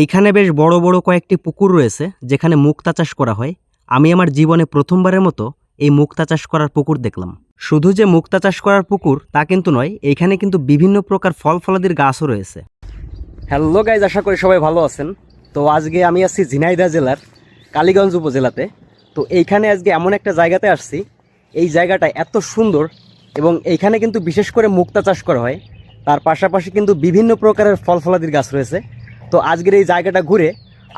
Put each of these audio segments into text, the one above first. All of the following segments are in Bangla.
এইখানে বেশ বড় বড় কয়েকটি পুকুর রয়েছে, যেখানে মুক্তা চাষ করা হয়। আমি আমার জীবনে প্রথমবারের মতো এই মুক্তা চাষ করার পুকুর দেখলাম। শুধু যে মুক্তা চাষ করার পুকুর, তা কিন্তু নয়, এইখানে কিন্তু বিভিন্ন প্রকার ফল ফলাদির গাছও রয়েছে। হ্যালো গাইজ, আশা করি সবাই ভালো আছেন। তো আজকে আমি আছি ঝিনাইদহ জেলার কালীগঞ্জ উপজেলাতে। তো এইখানে আজকে এমন একটা জায়গাতে আসছি, এই জায়গাটা এত সুন্দর এবং এইখানে কিন্তু বিশেষ করে মুক্তা চাষ করা হয়। তার পাশাপাশি কিন্তু বিভিন্ন প্রকারের ফল ফলাদির গাছ রয়েছে। তো আজকের এই জায়গাটা ঘুরে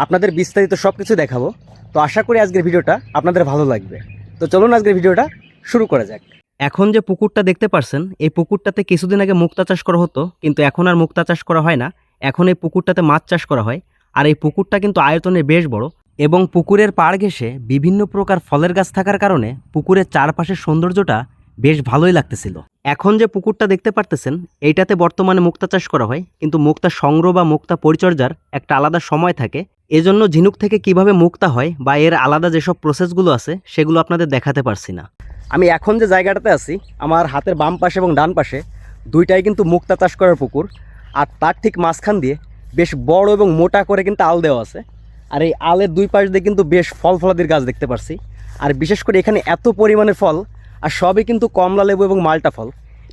আপনাদের বিস্তারিত সব কিছু দেখাবো। তো আশা করি আজকের ভিডিওটা আপনাদের ভালো লাগবে। তো চলুন আজকের ভিডিওটা শুরু করা যাক। এখন যে পুকুরটা দেখতে পারছেন, এই পুকুরটাতে কিছুদিন আগে মুক্তা চাষ করা হতো, কিন্তু এখন আর মুক্তা চাষ করা হয় না। এখন এই পুকুরটাতে মাছ চাষ করা হয়। আর এই পুকুরটা কিন্তু আয়তনে বেশ বড় এবং পুকুরের পাড় ঘেঁষে বিভিন্ন প্রকার ফলের গাছ থাকার কারণে পুকুরের চারপাশের সৌন্দর্যটা বেশ ভালোই লাগতেছিল। এখন যে পুকুরটা দেখতে পারতেছেন, এইটাতে বর্তমানে মুক্তা চাষ করা হয়, কিন্তু মুক্তা সংগ্রহ বা মুক্তা পরিচর্যার একটা আলাদা সময় থাকে। এজন্য ঝিনুক থেকে কীভাবে মুক্তা হয় বা এর আলাদা যেসব প্রসেসগুলো আছে, সেগুলো আপনাদের দেখাতে পারছি না। আমি এখন যে জায়গাটাতে আছি, আমার হাতের বাম পাশে এবং ডান পাশে, দুইটাই কিন্তু মুক্তা চাষ করার পুকুর। আর তার ঠিক মাঝখান দিয়ে বেশ বড় এবং মোটা করে কিন্তু আল দেওয়া আছে। আর এই আলের দুই পাশ দিয়ে কিন্তু বেশ ফল ফলাদির গাছ দেখতে পারছি। আর বিশেষ করে এখানে এত পরিমাণের ফল আর সবই কিন্তু কমলা লেবু এবং মাল্টা ফল।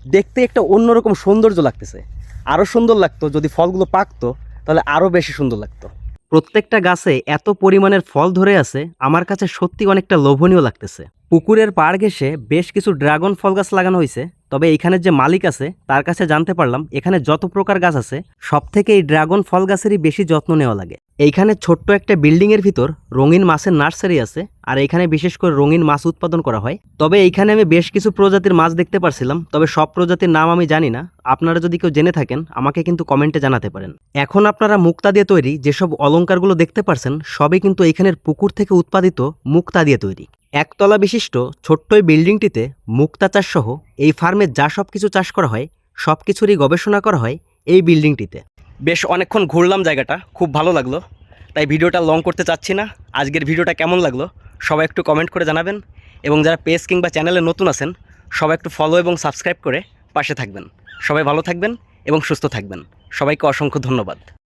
দেখতে একটা অন্যরকম সৌন্দর্য লাগতেছে। আরও সুন্দর লাগতো যদি ফলগুলো পাকতো, তাহলে আরও বেশি সুন্দর লাগতো। প্রত্যেকটা গাছে এত পরিমাণের ফল ধরে আছে, আমার কাছে সত্যি অনেকটা লোভনীয় লাগতেছে। পুকুরের পাড় ঘেসে বেশ কিছু ড্রাগন ফল গাছ লাগানো হয়েছে। তবে এখানের যে মালিক আছে, তার কাছে জানতে পারলাম, এখানে যত প্রকার গাছ আছে সব থেকে এই ড্রাগন ফল গাছেরই বেশি যত্ন নেওয়া লাগে। এইখানে ছোট্ট একটা বিল্ডিং এর ভিতর রঙিন মাছের নার্সারি আছে, আর এখানে বিশেষ করে রঙিন মাছ উৎপাদন করা হয়। তবে এইখানে আমি বেশ কিছু প্রজাতির মাছ দেখতে পারছিলাম, তবে সব প্রজাতির নাম আমি জানি না। আপনারা যদি কেউ জেনে থাকেন, আমাকে কিন্তু কমেন্টে জানাতে পারেন। এখন আপনারা মুক্তা দিয়ে তৈরি যেসব অলংকারগুলো দেখতে পারছেন, সবই কিন্তু এইখানের পুকুর থেকে উৎপাদিত মুক্তা দিয়ে তৈরি। একতলা বিশিষ্ট ছোট্ট এই বিল্ডিংটিতে মুক্তা চাষ সহ এই ফার্মে যা সব কিছু চাষ করা হয়, সব কিছুরই গবেষণা করা হয় এই বিল্ডিংটিতে। বেশ অনেকক্ষণ ঘুরলাম জায়গাটা, খুব ভালো লাগল। তাই ভিডিওটা লং করতে চাচ্ছি না। আজকের ভিডিওটা কেমন লাগল, সবাই একটু কমেন্ট করে জানাবেন। এবং যারা পেজ কিংবা চ্যানেলে নতুন আছেন, সবাই একটু ফলো এবং সাবস্ক্রাইব করে পাশে থাকবেন। সবাই ভালো থাকবেন এবং সুস্থ থাকবেন। সবাইকে অসংখ্য ধন্যবাদ।